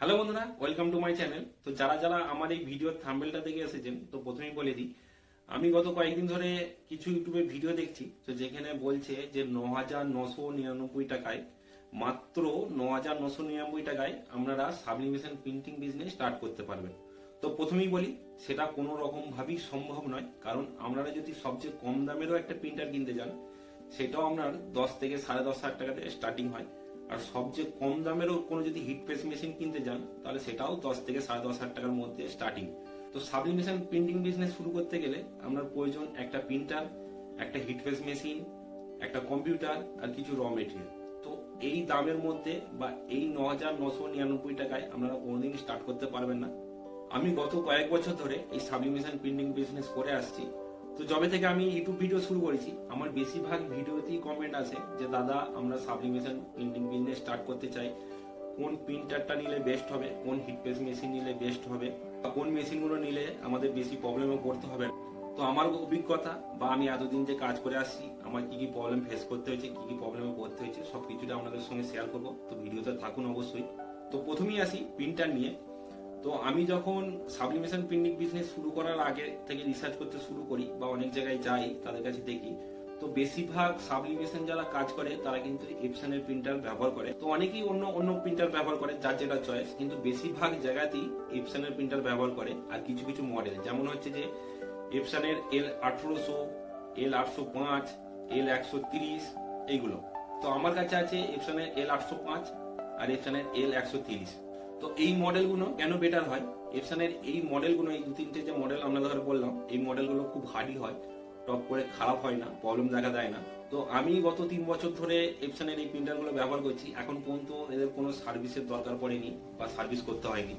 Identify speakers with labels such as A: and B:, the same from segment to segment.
A: Hello বন্ধুরা welcome to my channel তো যারা যারা আমার এই ভিডিওর থাম্বেলটা দেখে এসেছেন, তো প্রথমেই বলে দিই, আমি গত কয়েকদিন ধরে কিছু ইউটিউবে ভিডিও দেখছি। তো যেখানে বলছে যে ন হাজার নশো নিরানব্বই টাকায়, মাত্র ন হাজার নশো নিরানব্বই টাকায় আপনারা সাবলিমেশন প্রিন্টিং বিজনেস স্টার্ট করতে পারবেন। তো প্রথমেই বলি, সেটা কোনো রকম ভাবেই সম্ভব নয়, কারণ আপনারা যদি সবচেয়ে কম দামেরও একটা প্রিন্টার কিনতে যান, সেটাও আপনার দশ থেকে সাড়ে দশ হাজার টাকা থেকে স্টার্টিং হয়। আর সবচেয়ে কম দামেরও কোনো যদি হিট প্রেস মেশিন কিনতে যান, তাহলে সেটাও দশ থেকে সাড়ে দশ হাজার টাকার মধ্যে স্টার্টিং তো সাবলিমেশন প্রিন্টিং বিজনেস শুরু করতে গেলে আপনার প্রয়োজন একটা প্রিন্টার একটা হিট প্রেস মেশিন একটা কম্পিউটার আর কিছু র মেটেরিয়াল তো এই দামের মধ্যে বা এই ন হাজার নশো নিরানব্বই টাকায় আপনারা কোনোদিন স্টার্ট করতে পারবেন না। আমি গত কয়েক বছর ধরে এই সাবলিমেশন প্রিন্টিং বিজনেস করে আসছি। তো যবে থেকে আমি ইউটিউব ভিডিও শুরু করেছি, আমার বেশিরভাগ ভিডিওতেই কমেন্ট আসে যে, দাদা, আমরা সাবলিমেশন প্রিন্টিং বিজনেস স্টার্ট করতে চাই। কোন প্রিন্টারটা নিলে বেস্ট হবে? কোন হিট প্রেস মেশিন নিলে বেস্ট হবে? বা কোন মেশিনগুলো নিলে আমাদের বেশি প্রবলেমে করতে হবে? তো আমার অভিজ্ঞতা বা আমি এতদিন যে কাজ করে আসছি, আমার কি কি প্রবলেম ফেস করতে হয়েছে, কি কি প্রবলেমে পড়তে হয়েছে সব কিছুটা আপনাদের সঙ্গে শেয়ার করব। তো ভিডিওতে থাকুন অবশ্যই। তো প্রথমেই আসি প্রিন্টার নিয়ে। তো আমি যখন সাবলিমেশন প্রিন্টিং বিজনেস শুরু করার আগে থেকে রিসার্চ করতে শুরু করি বা অনেক জায়গায় যাই তাদের কাছে দেখি, তো বেশিরভাগ সাবলিমেশন যারা কাজ করে, তারা কিন্তু এপসনের প্রিন্টার ব্যবহার করে। তো অনেকেই অন্য অন্য প্রিন্টার ব্যবহার করে, যার যেটা চয়েস কিন্তু বেশিরভাগ জায়গাতেই এপসনের প্রিন্টার ব্যবহার করে আর কিছু কিছু মডেল যেমন হচ্ছে যে এপসনের এল আঠারোশো এল আটশো পাঁচ এল একশো তিরিশ, এইগুলো। তো আমার কাছে আছে এপসনের এল আটশো পাঁচ আর এপসনের এল একশো তিরিশ। তো এই মডেলগুলো কেন বেটার হয়? এপসনের এই মডেলগুলো, এই দু তিনটে যে মডেল আমরা ধরে বললাম, এই মডেলগুলো খুব হার্ডি হয়। টপ করে খারাপ হয় না প্রবলেম দেখা দেয় না। তো আমি গত তিন বছর ধরে এপসনের এই প্রিন্টারগুলো ব্যবহার করছি। এখন পর্যন্ত এদের কোনো সার্ভিসের দরকার পড়েনি বা সার্ভিস করতে হয়নি।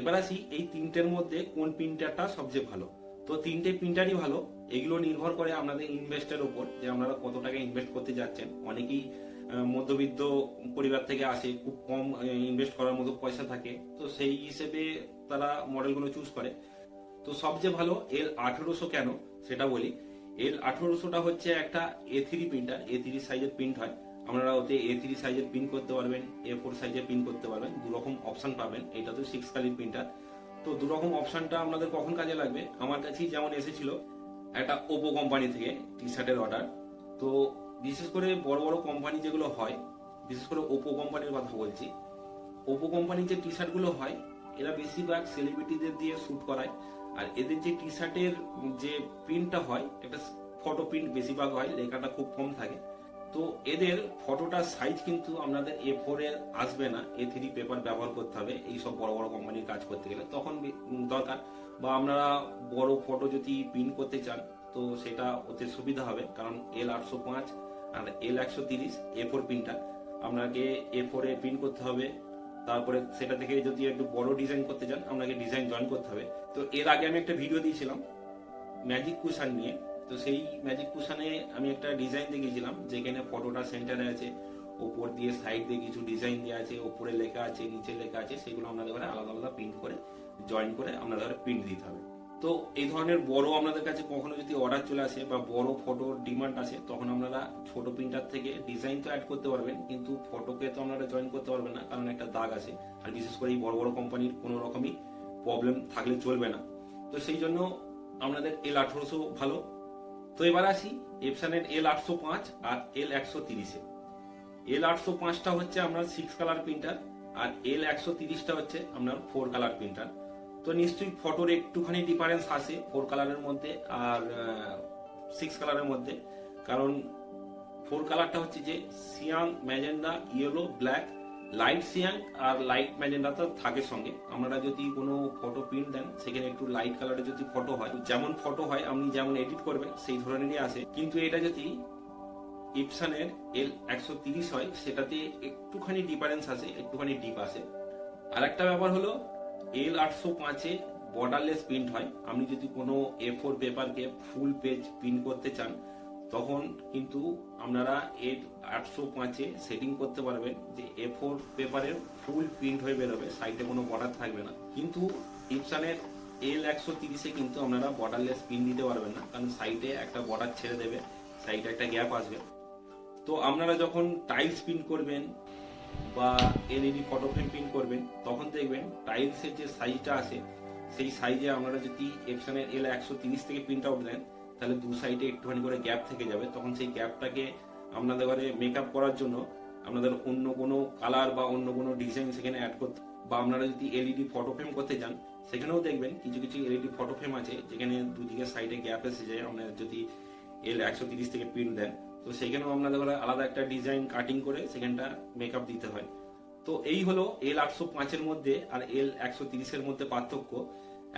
A: এবার আসি এই তিনটের মধ্যে কোন প্রিন্টারটা সবচেয়ে ভালো। তো তিনটে প্রিন্টারই ভালো। এগুলো নির্ভর করে আপনাদের ইনভেস্টের উপর যে আপনারা কত টাকা ইনভেস্ট করতে যাচ্ছেন। অনেকেই মধ্যবিত্ত পরিবার থেকে আসে, খুব কম ইনভেস্ট করার মতো পয়সা থাকে, তো সেই হিসেবে তারা মডেলগুলো চুজ করে। তো সবচেয়ে ভালো এল আঠেরোশো কেন, সেটা বলি। এল আঠেরোশোটা হচ্ছে একটা A three printer A three সাইজের প্রিন্ট হয়। আপনারা ওতে এ থ্রি সাইজের প্রিন্ট করতে পারবেন এ ফোর সাইজের প্রিন্ট করতে পারবেন দু রকম অপশন পাবেন, এটা তো সিক্স কালির প্রিন্টার তো দু রকম অপশনটা আপনাদের কখন কাজে লাগবে? আমার কাছেই যেমন এসেছিল, একটা ওপো কোম্পানি থেকে টি শার্টের অর্ডার তো বিশেষ করে বড় বড় কোম্পানি যেগুলো হয়, বিশেষ করে ওপো কোম্পানির কথা বলছি ওপো কোম্পানির যে টি শার্টগুলো হয়, এরা বেশিরভাগ সেলিব্রিটিদের দিয়ে শ্যুট করায়। আর এদের যে টি শার্টের যে প্রিন্টটা হয় একটা ফটো প্রিন্ট বেশিরভাগ হয় লেখাটা খুব কম থাকে। তো এদের ফটোটার সাইজ কিন্তু আপনাদের এ ফোর এর আসবে না এ থ্রি পেপার ব্যবহার করতে হবে এই সব বড় বড় কোম্পানির কাজ করতে গেলে। তখন দরকার। বা আপনারা বড় ফটো যদি প্রিন্ট করতে চান, তো সেটা ওতে সুবিধা হবে, কারণ এল আটশো পাঁচ আর এল একশো তিরিশ এ ফোর প্রিন্টার আপনাকে এ ফোরে প্রিন্ট করতে হবে। তারপরে সেটা থেকে যদি একটু বড় ডিজাইন করতে চান, আপনাকে ডিজাইন জয়েন করতে হবে। তো এর আগে আমি একটা ভিডিও দিয়েছিলাম ম্যাজিক কুশান নিয়ে। তো সেই ম্যাজিক কুশানে আমি একটা ডিজাইন দেখিয়েছিলাম, যেখানে ফটোটা সেন্টারে আছে, ওপর দিয়ে সাইড দিয়ে কিছু ডিজাইন দেওয়া আছে, ওপরে লেখা আছে, নিচে লেখা আছে, সেগুলো আপনাদের আলাদা আলাদা প্রিন্ট করে জয়েন করে আপনাদের প্রিন্ট দিতে হবে। তো এই ধরনের বড় আপনাদের কাছে কখনো যদি অর্ডার চলে আসে বা বড় ফটোর ডিমান্ড আসে, তখন আপনারা ছোট প্রিন্টার থেকে ডিজাইন তো অ্যাড করতে পারবেন, কিন্তু ফটোকে তো আপনারা জয়েন করতে পারবেন না, কারণ একটা দাগ আছে। আর বিশেষ করে এই বড় বড় কোম্পানির কোনো রকমই প্রবলেম থাকলে চলবে না। তো সেই জন্য আপনাদের এল আঠারোশো ভালো। তো এবার আসি এপসানের এল আটশো পাঁচ আর এল একশো তিরিশে। এল আটশো পাঁচটা হচ্ছে আপনার সিক্স কালার প্রিন্টার আর এল একশো তিরিশটা হচ্ছে আপনার ফোর কালার প্রিন্টার তো নিশ্চয়ই ফটোর একটুখানি ডিফারেন্স আসে ফোর কালারের মধ্যে আর সিক্স কালারের মধ্যে। কারণ ফোর কালারটা হচ্ছে যে cyan, magenta yellow black light cyan আর লাইট ম্যাজেন্ডা তো থাকে সঙ্গে। আপনারা যদি কোনো ফটো প্রিন্ট দেন, সেখানে একটু লাইট কালারের যদি ফটো হয়, যেমন ফটো হয়, আপনি যেমন এডিট করবেন, সেই ধরনেরই আসে কিন্তু এটা যদি ইপসানের এল একশো তিরিশ হয়, সেটাতে একটুখানি ডিফারেন্স আসে একটুখানি ডিপ আসে আর একটা ব্যাপার হলো এল আটশো পাঁচে বর্ডারলেস প্রিন্ট হয়। আপনি যদি কোনো এ ফোর পেপারকে ফুল পেজ প্রিন্ট করতে চান, তখন কিন্তু আপনারা এর আটশো পাঁচে সেটিং করতে পারবেন যে এ ফোর পেপারের ফুল প্রিন্ট হয়ে বেরোবে সাইডে কোনো বর্ডার থাকবে না। কিন্তু ইপসানের এল একশো তিরিশে কিন্তু আপনারা বর্ডারলেস প্রিন্ট দিতে পারবেন না, কারণ সাইডে একটা বর্ডার ছেড়ে দেবে সাইডে একটা গ্যাপ আসবে। তো আপনারা যখন টাইলস প্রিন্ট করবেন বা এলইডি ফটো ফ্রেম প্রিন্ট করবেন তখন দেখবেন টাইলসের যে সাইজটা আছে, সেই সাইজে আপনারা যদি এপসনের এল একশো তিরিশ থেকে প্রিন্ট আউট দেন, তাহলে দু সাইডে একটুখানি করে গ্যাপ থেকে যাবে। তখন সেই গ্যাপটাকে আপনাদের ঘরে মেকআপ করার জন্য আপনাদের অন্য কোনো কালার বা অন্য কোনো ডিজাইন সেখানে অ্যাড করতে বা আপনারা যদি এলইডি ফটো ফ্রেম করতে চান, সেখানেও দেখবেন কিছু কিছু এলইডি ফটো ফ্রেম আছে, যেখানে দুদিকে সাইডে গ্যাপ এসে যায়। আপনার যদি এল একশো তিরিশ থেকে প্রিন্ট দেন তো সেখানেও আপনাদের আলাদা একটা ডিজাইন কাটিং করে সেখানটা মেকআপ দিতে হয়। তো এই হলো এল আটশো পাঁচের মধ্যে আর এল একশো তিরিশের মধ্যে পার্থক্য।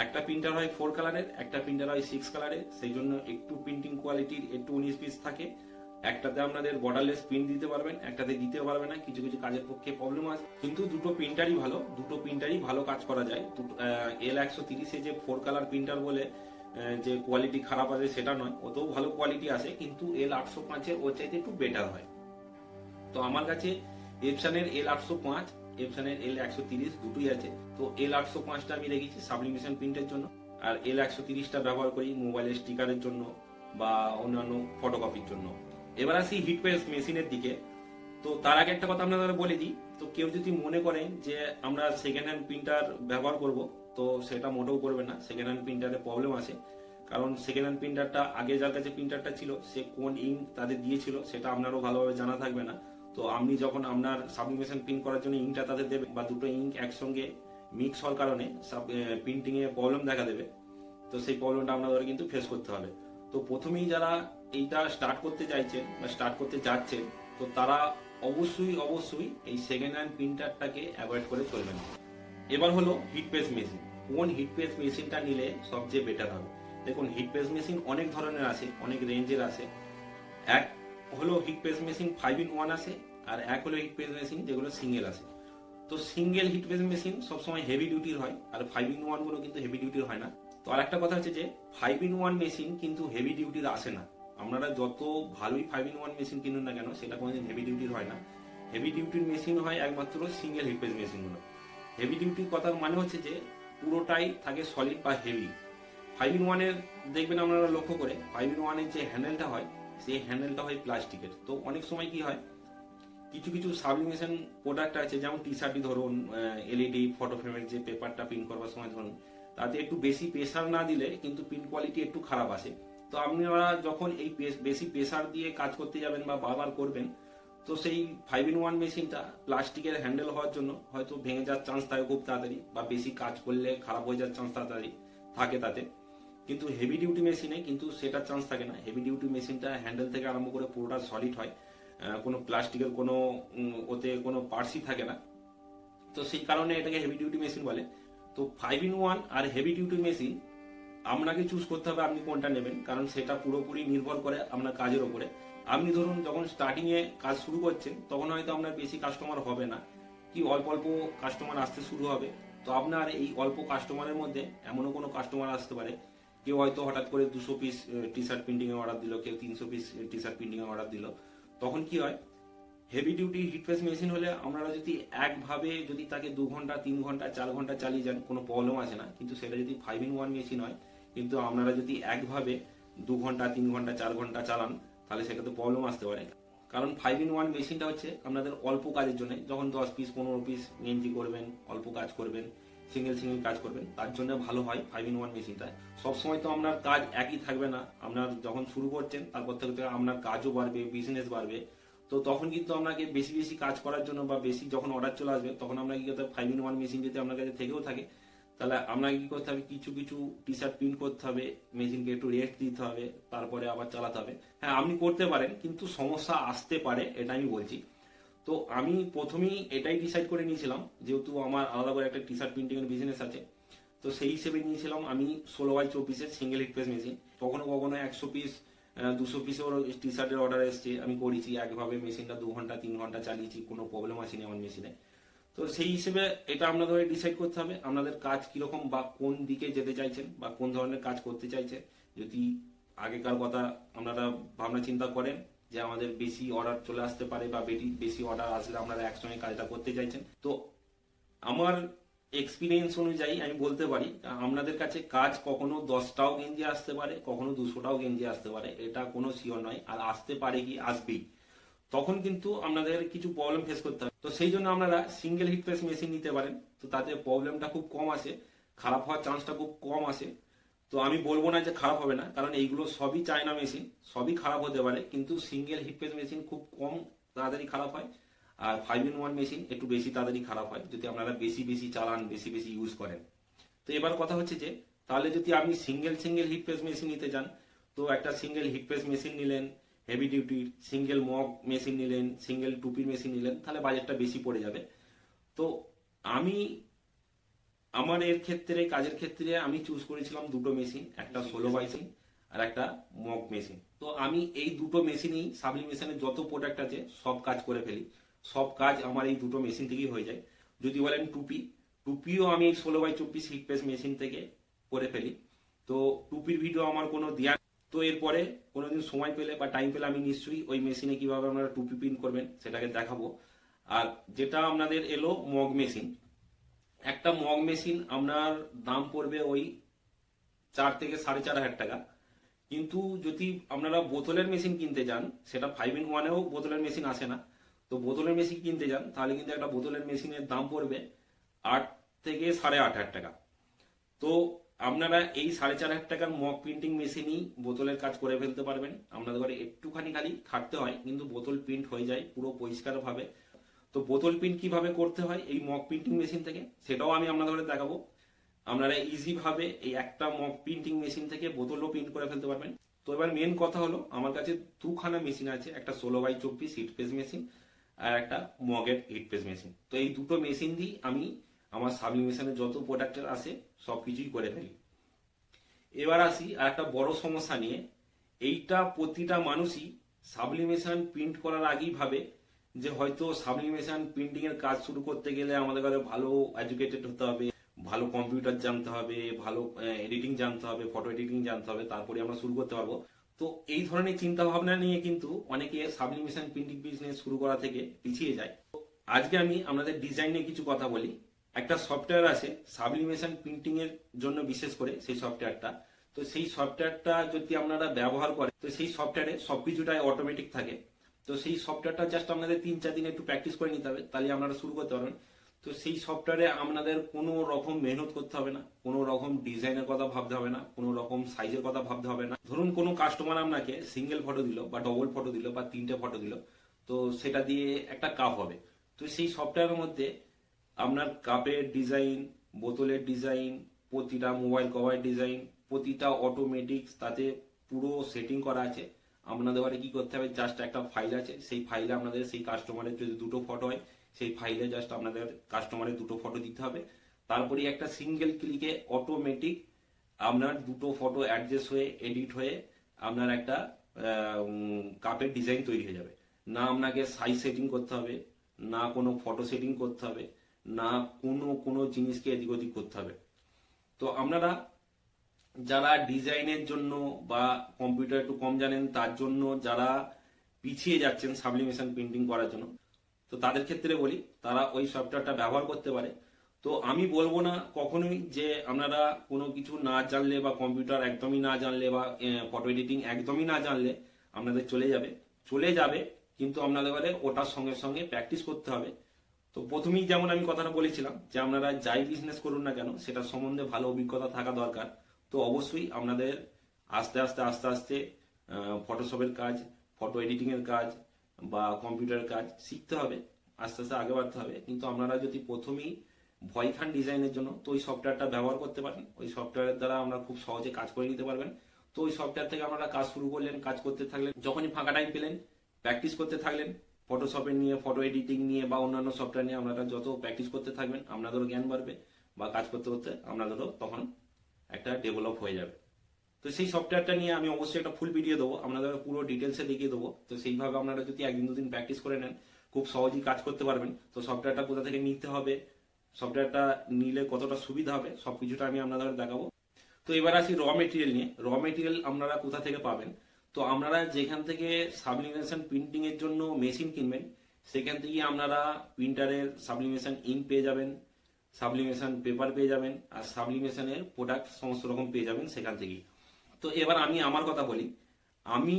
A: একটা প্রিন্টার হয় ফোর কালারের একটা প্রিন্টার হয় সিক্স কালারের সেই জন্য একটু প্রিন্টিং কোয়ালিটির একটু উনিশ পিস থাকে। একটাতে আপনাদের বর্ডারলেস প্রিন্ট দিতে পারবেন, একটাতে দিতে পারবে না, কিছু কিছু কাজের পক্ষে প্রবলেম আছে। কিন্তু দুটো প্রিন্টারই ভালো, দুটো প্রিন্টারই ভালো কাজ করা যায়। এল একশো তিরিশে যে ফোর কালার প্রিন্টার বলে যে কোয়ালিটি খারাপ আছে সেটা নয়, ওতেও ভালো কোয়ালিটি আছে, কিন্তু এল আটশো পাঁচের ওর চাইতে একটু বেটার হয়। তো আমার কাছে এপসানের এল আটশো পাঁচ এপসানের এল একশো তিরিশ দুটোই আছে। তো এল আটশো পাঁচটা আমি রেখেছি সাবলিমেশন প্রিন্টের জন্য, আর এল একশো তিরিশটা ব্যবহার করি মোবাইলের স্টিকারের জন্য বা অন্যান্য ফটোকপির জন্য। এবার আসি হিট পেস মেশিনের দিকে। তো তার আগে একটা কথা আপনাদের বলে দিই, তো কেউ যদি মনে করেন যে আমরা সেকেন্ড হ্যান্ড প্রিন্টার ব্যবহার করব তো সেটা মোটেও করবে না। সেকেন্ড হ্যান্ড প্রিন্টারে প্রবলেম আছে। কারণ সেকেন্ড হ্যান্ড প্রিন্টারটা আগে যার কাছে প্রিন্টারটা ছিল, সে কোন ইঙ্ক তাদের দিয়েছিল, সেটা আপনারও ভালোভাবে জানা থাকবে না। তো আপনি যখন আপনার সাবলিমেশন প্রিন্ট করার জন্য ইঙ্কটা তাদের দেবেন, বা দুটো ইঙ্ক একসঙ্গে মিক্স হওয়ার কারণে প্রিন্টিং এ প্রবলেম দেখা দেবে। তো সেই প্রবলেমটা আপনাদের কিন্তু ফেস করতে হবে। তো প্রথমেই যারা এইটা স্টার্ট করতে চাইছেন, বা স্টার্ট করতে যাচ্ছেন, তো তারা অবশ্যই অবশ্যই এই সেকেন্ড হ্যান্ড প্রিন্টারটাকে অ্যাভয়েড করে চলবেন। এবার হলো হিট মেশিন কোন হিট মেশিনটা নিলে সবচেয়ে বেটার হবে? দেখুন হিট মেশিন অনেক ধরনের আছে, অনেক রেঞ্জের আছে। এক হলো heat machine five in one আছে, আর এক হলো হিট মেশিন যেগুলো সিঙ্গেল আছে। তো সিঙ্গেল হিট মেশিন সবসময় হেভি ডিউটির হয়, আর ফাইভ ইন ওয়ানগুলো কিন্তু হেভি ডিউটির হয় না। তো আর একটা কথা হচ্ছে যে ফাইভ ইন ওয়ান মেশিন কিন্তু হেভি ডিউটির আসে না। আপনারা যত ভালোই ফাইভ ইন ওয়ান মেশিন কিনুন না কেন, সেটা কোনোদিন হেভি ডিউটির হয় না। হেভি ডিউটির মেশিন হয় একমাত্র সিঙ্গেল হিট মেশিনগুলো হেভি ডিউটির কথার মানে হচ্ছে যে পুরোটাই থাকে সলিড বা হেভি ফাইভ ইন ওয়ানের দেখবেন আপনারা লক্ষ্য করে ফাইভ ইন ওয়ানের যে হ্যান্ডেলটা হয়, সেই হ্যান্ডেলটা হয় প্লাস্টিকের। তো অনেক সময় কি হয়, কিছু কিছু সাবলিমেশন প্রোডাক্ট আছে, যেমন টি শার্টই ধরুন এলইডি ফটো ফ্রেমের যে পেপারটা প্রিন্ট করবার সময় ধরুন, তাতে একটু বেশি প্রেশার না দিলে কিন্তু প্রিন্ট কোয়ালিটি একটু খারাপ আসে। তো আপনারা যখন এই বেশি প্রেশার দিয়ে কাজ করতে যাবেন বা বারবার করবেন তো সেই ফাইভ ইন ওয়ান মেশিনটা প্লাস্টিকের হ্যান্ডেল হওয়ার জন্য হয়তো ভেঙে যাওয়ার চান্স থাকে খুব তাড়াতাড়ি বা বেশি কাজ করলে খারাপ হয়ে যাওয়ার চান্স তাড়াতাড়ি থাকে তাতে। কিন্তু হেভি ডিউটি মেশিনে কিন্তু সেটার চান্স থাকে না। হেভি ডিউটি মেশিনটা হ্যান্ডেল থেকে আরম্ভ করে পুরোটা সলিড হয়। কোনো প্লাস্টিকের কোনো ওতে কোনো পার্সি থাকে না। তো সেই কারণে এটাকে হেভি ডিউটি মেশিন বলে। তো ফাইভ ইন ওয়ান আর হেভি ডিউটি মেশিন আপনাকে চুজ করতে হবে আপনি কোনটা নেবেন। কারণ সেটা পুরোপুরি নির্ভর করে আপনার কাজের ওপরে। আপনি ধরুন যখন স্টার্টিং এ কাজ শুরু করছেন, তখন হয়তো আপনার বেশি কাস্টমার হবে না। কি অল্প অল্প কাস্টমার আসতে শুরু হবে? তো আপনার এই অল্প কাস্টমারের মধ্যে এমনও কোনো কাস্টমার আসতে পারে, কেউ হয়তো হঠাৎ করে দুশো পিস টি শার্ট প্রিন্টিং এ অর্ডার দিল, কেউ তিনশো পিস টি শার্ট প্রিন্টিং এ অর্ডার দিল। তখন কি হয়? Heavy duty heat press machine হলে আপনারা যদি একভাবে যদি তাকে দু ঘণ্টা, তিন ঘণ্টা, চার ঘণ্টা চালিয়ে যান, কোনো প্রবলেম আসে না। কিন্তু সেটা যদি ফাইভ ইন ওয়ান মেশিন হয়, কিন্তু আপনারা যদি একভাবে দু ঘণ্টা, তিন ঘণ্টা, চার ঘণ্টা চালান তাহলে সেটাতে প্রবলেম আসতে পারে। কারণ ফাইভ ইন ওয়ান মেশিনটা হচ্ছে আপনাদের অল্প কাজের জন্য, যখন দশ পিস পনেরো পিস গেঞ্জি করবেন, অল্প কাজ করবেন সিঙ্গেল সিঙ্গেল কাজ করবেন, তার জন্য ভালো হয় ফাইভ ইন ওয়ান মেশিনটা সবসময় তো আপনার কাজ একই থাকবে না। আপনার যখন শুরু করছেন, তারপর থেকে আপনার কাজও বাড়বে বিজনেস বাড়বে। তো তখন কিন্তু আপনাকে বেশি বেশি কাজ করার জন্য বা বেশি যখন অর্ডার চলে আসবে, তখন আপনাকে ফাইভ ইন ওয়ান মেশিন যদি আপনার কাছে থেকেও থাকে। তাহলে আপনাকে কি করতে হবে? কিছু কিছু টি শার্ট প্রিন্ট করতে হবে, মেশিনকে একটু রেস্ট দিতে হবে, তারপরে আবার চালাতে হবে। হ্যাঁ আপনি করতে পারেন, কিন্তু সমস্যা আসতে পারে, এটা আমি বলছি। তো আমি প্রথমেই এটাই ডিসাইড করে নিয়েছিলাম, যেহেতু আমার আলাদা করে একটা টি শার্ট প্রিন্টিং এর বিজনেস আছে, তো সেই হিসেবে নিয়েছিলাম আমি ষোলো বাই চব্বিশের সিঙ্গেল হিট প্রেস মেশিন কখনো কখনো একশো পিস দুশো পিসের টি শার্টের অর্ডার এসছে, আমি করেছি, একভাবে মেশিনটা দু ঘণ্টা, তিন ঘণ্টা চালিয়েছি, কোনো প্রবলেম আসেনি আমার মেশিনে তো সেই হিসেবে এটা আপনাদের ডিসাইড করতে হবে আপনাদের কাজ কীরকম বা কোন দিকে যেতে চাইছেন বা কোন ধরনের কাজ করতে চাইছেন। যদি আগেকার কথা আপনারা ভাবনা চিন্তা করেন যে আমাদের বেশি অর্ডার চলে আসতে পারে বা বেশি অর্ডার আসলে আপনারা একসঙ্গে কাজটা করতে চাইছেন। তো আমার এক্সপিরিয়েন্স অনুযায়ী আমি বলতে পারি আপনাদের কাছে কাজ কখনো দশটাও গেঞ্জি আসতে পারে, কখনো দুশোটাও গেঞ্জি আসতে পারে, এটা কোনো শিওর নয়। আর আসতে পারে কি, আসবেই। তখন কিন্তু আপনাদের কিছু প্রবলেম ফেস করতে হবে। তো সেই জন্য আপনারা সিঙ্গেল হিট প্রেস মেশিন নিতে পারেন। তো তাতে প্রবলেমটা খুব কম আসে। খারাপ হওয়ার চান্সটা খুব কম আসে। তো আমি বলব না যে খারাপ হবে না, কারণ এইগুলো সবই চায়না মেশিন সবই খারাপ হতে পারে। কিন্তু সিঙ্গেল হিট প্রেস মেশিন খুব কম তাড়াতাড়ি খারাপ হয়। আর ফাইভ ইন ওয়ান মেশিন একটু বেশি তাড়াতাড়ি খারাপ হয়, যদি আপনারা বেশি বেশি চালান, বেশি বেশি ইউজ করেন। তো এবার কথা হচ্ছে যে, তাহলে যদি আপনি single single heat press machine নিতে চান, তো একটা সিঙ্গেল হিট প্রেস মেশিন নিলেন হেভি ডিউটির সিঙ্গেল মগ মেশিন নিলেন সিঙ্গেল টুপির মেশিন নিলেন তাহলে বাজেটটা বেশি পড়ে যাবে। তো আমি আমার এর ক্ষেত্রে কাজের ক্ষেত্রে আমি চুজ করেছিলাম দুটো মেশিন একটা ষোলো মেশিন আর একটা মগ মেশিন তো আমি এই দুটো মেশিনই সাবলিমেশনের যত প্রোডাক্ট আছে সব কাজ করে ফেলি। সব কাজ আমার এই দুটো মেশিন থেকেই হয়ে যায়। যদি বলেন টুপি টুপিও আমি এই ষোলো বাই চব্বিশ হিট প্রেস মেশিন থেকে করে ফেলি। তো টুপির ভিডিও আমার কোনো দেওয়া তো এরপরে কোনোদিন সময় পেলে বা টাইম পেলে আমি নিশ্চয়ই ওই মেশিনে কীভাবে আপনারা টুপি প্রিন্ট করবেন সেটাকে দেখাবো। আর যেটা আপনাদের এলো মগ মেশিন একটা মগ মেশিন আপনার দাম পড়বে ওই চার থেকে সাড়ে চার হাজার টাকা। কিন্তু যদি আপনারা বোতলের মেশিন কিনতে যান, সেটা ফাইভ ইন ওয়ানেও বোতলের মেশিন আসে না। তো বোতলের মেশিন কিনতে যান, তাহলে কিন্তু একটা বোতলের মেশিনের দাম পড়বে আট থেকে সাড়ে আট হাজার টাকা। তো আপনারা এই সাড়ে চার হাজার টাকার মক প্রিন্টিং মেশিনই বোতলের কাজ করে ফেলতে পারবেন। আপনাদের ঘরে একটুখানি খালি খাটতে হয়, কিন্তু বোতল প্রিন্ট হয়ে যায় পুরো পরিষ্কার ভাবে তো বোতল প্রিন্ট কীভাবে করতে হয় এই মক প্রিন্টিং মেশিন থেকে, সেটাও আমি আপনাদের ঘরে দেখাবো। আপনারা ইজি ভাবে এই একটা মক প্রিন্টিং মেশিন থেকে বোতলও প্রিন্ট করে ফেলতে পারবেন। তো এবার মেন কথা হলো, আমার কাছে দুখানা মেশিন আছে, একটা ষোলো বাই চব্বিশ হিট পেজ মেশিন আর একটা মগের হিট পেজ মেশিন তো এই দুটো মেশিন দিয়ে আমি আমার সাবলিমেশনের যত প্রোডাক্টের আসে সবকিছুই করে ফেলি। এবার আসি আর একটা বড় সমস্যা নিয়ে। এইটা প্রতিটা মানুষই সাবলিমেশন প্রিন্ট করার আগেই ভাবে যে হয়তো সাবলিমেশন প্রিন্টিং এর কাজ শুরু করতে গেলে আমাদের কাছে ভালো এডুকেটেড হতে হবে, ভালো কম্পিউটার জানতে হবে, ভালো এডিটিং জানতে হবে ফটো এডিটিং জানতে হবে, তারপরে আমরা শুরু করতে পারব। তো এই ধরনের চিন্তা ভাবনা নিয়ে কিন্তু অনেকে সাবলিমেশন প্রিন্টিং বিজনেস শুরু করা থেকে পিছিয়ে যায়। আজকে আমি আপনাদের ডিজাইন নিয়ে কিছু কথা বলি। একটা সফটওয়্যার আছে সাবলিমেশন প্রিন্টিং এর জন্য বিশেষ করে সেই সফটওয়্যারটা তো সেই সফটওয়্যারটা যদি আপনারা ব্যবহার করেন, তো সেই সফটওয়্যারে সবকিছুটাই অটোমেটিক থাকে। তো সেই সফটওয়্যারটা জাস্ট আপনাদের তিন, চার দিন একটু প্র্যাকটিস করে নিতে হবে, তাহলে আপনারা শুরু করতে পারবেন। তো সেই সফটওয়্যারে আপনাদের কোনো রকম মেহনত করতে হবে না, কোনো রকম ডিজাইনের কথা ভাবতে হবে না, কোনো রকম সাইজের কথা ভাবতে হবে না। ধরুন কোনো কাস্টমার আপনাকে সিঙ্গেল ফটো দিল বা ডবল ফটো দিল বা তিনটে ফটো দিল, তো সেটা দিয়ে একটা কাপ হবে। তো সেই সফটওয়্যারের মধ্যে আপনার কাপের ডিজাইন বোতলের ডিজাইন প্রতিটা মোবাইল কভার ডিজাইন প্রতিটা অটোমেটিক তাতে পুরো সেটিং করা আছে। আপনাদের ঘরে কি করতে হবে? জাস্ট একটা ফাইল আছে। সেই ফাইলে আপনাদের, সেই কাস্টমারের যদি দুটো ফটো হয়, সেই ফাইলে জাস্ট আপনাদের কাস্টমারের দুটো ফটো দিতে হবে। তারপরে একটা সিঙ্গেল ক্লিকে অটোমেটিক আপনার দুটো ফটো অ্যাডজাস্ট হয়ে এডিট হয়ে আপনার একটা কাপের ডিজাইন তৈরি হয়ে যাবে। না আপনাকে সাইজ সেটিং করতে হবে, না কোনো ফটো সেটিং করতে হবে। না কোনো কোনো জিনিসকে এদিক ওদিক করতে হবে। তো আপনারা যারা ডিজাইনের জন্য বা কম্পিউটার একটু কম জানেন, তার জন্য যারা পিছিয়ে যাচ্ছেন সাবলিমেশন প্রিন্টিং করার জন্য, তো তাদের ক্ষেত্রে বলি, তারা ওই সফটওয়্যারটা ব্যবহার করতে পারে। তো আমি বলব না কখনোই যে আপনারা কোনো কিছু না জানলে বা কম্পিউটার একদমই না জানলে বা ফটো এডিটিং একদমই না জানলে আপনাদের চলে যাবে। চলে যাবে, কিন্তু আপনাদের ওটার সঙ্গে সঙ্গে প্র্যাকটিস করতে হবে। তো প্রথমেই যেমন আমি কথাটা বলেছিলাম যে আপনারা যাই বিজনেস করুন না কেন, সেটা সম্বন্ধে ভালো অভিজ্ঞতা থাকা দরকার। তো অবশ্যই আপনাদের আস্তে আস্তে আস্তে আস্তে ফটোশপের কাজ ফটো এডিটিংয়ের কাজ বা কম্পিউটারের কাজ শিখতে হবে, আস্তে আস্তে আগে বাড়তে হবে। কিন্তু আপনারা যদি প্রথমেই ভয় খান ডিজাইনের জন্য, তো ওই সফটওয়্যারটা ব্যবহার করতে পারেন। ওই সফটওয়্যারের দ্বারা আমরা খুব সহজে কাজ করে নিতে পারবেন। তো ওই সফটওয়্যার থেকে আপনারা কাজ শুরু করলেন, কাজ করতে থাকলেন, যখনই ফাঁকা টাইম পেলেন প্র্যাকটিস করতে থাকলেন ফটোশপে নিয়ে ফটো এডিটিং নিয়ে বা অন্যান্য সফটওয়্যার নিয়ে আপনারা যত প্র্যাকটিস করতে থাকবেন, আপনাদেরও জ্ঞান বাড়বে বা কাজ করতে করতে আপনাদেরও তখন একটা ডেভেলপ হয়ে যাবে। তো সেই সফটওয়্যারটা নিয়ে আমি অবশ্যই একটা ফুল ভিডিও দেবো আপনাদের পুরো ডিটেলসে দেখিয়ে দেবো। তো সেইভাবে আপনারা যদি একদিন দুদিন প্র্যাকটিস করে নেন, খুব সহজেই কাজ করতে পারবেন। তো সফটওয়্যারটা কোথা থেকে নিতে হবে সফটওয়্যারটা নিলে কতটা সুবিধা হবে সব কিছুটা আমি আপনাদের দেখাবো। তো এবার আসি র মেটেরিয়াল নিয়ে। র মেটেরিয়াল আপনারা কোথা থেকে পাবেন? তো আপনারা যেখান থেকে সাবলিমেশন প্রিন্টিং এর জন্য মেশিন কিনবেন, সেখান থেকে আপনারা প্রিন্টারের সাবলিমেশন ইঙ্ক পেয়ে যাবেন সাবলিমেশন পেপার পেয়ে যাবেন, আর সাবলিমেশনের প্রোডাক্ট সমস্ত রকম পেয়ে যাবেন সেখান থেকেই। তো এবার আমি আমার কথা বলি, আমি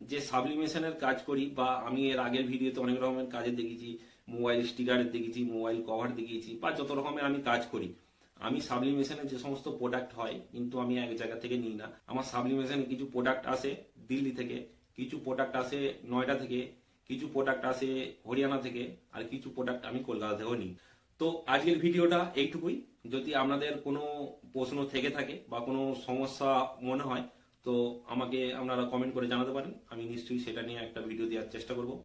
A: যে সাবলিমেশনের কাজ করি বা আমি এর আগের ভিডিওতে অনেক রকমের কাজে দেখেছি মোবাইল স্টিকারের দেখেছি মোবাইল কভার দেখিয়েছি বা যত রকমের আমি কাজ করি, আমি সাবলিমেশনের যে সমস্ত প্রোডাক্ট হয়, কিন্তু আমি এক জায়গা থেকে নিই না, আমার সাবলিমেশনের কিছু প্রোডাক্ট আসে দিল্লি থেকে, কিছু প্রোডাক্ট আসে নয়ডা থেকে, কিছু প্রোডাক্ট আসে হরিয়ানা থেকে, আর কিছু প্রোডাক্ট আমি কলকাতা থেকেও নিই। তো আজকের ভিডিওটা এইটুকুই। যদি আপনাদের কোনো প্রশ্ন থেকে থাকে বা কোনো সমস্যা মনে হয়, তো আমাকে আপনারা কমেন্ট করে জানাতে পারেন। আমি নিশ্চয়ই সেটা নিয়ে একটা ভিডিও দেওয়ার চেষ্টা করব।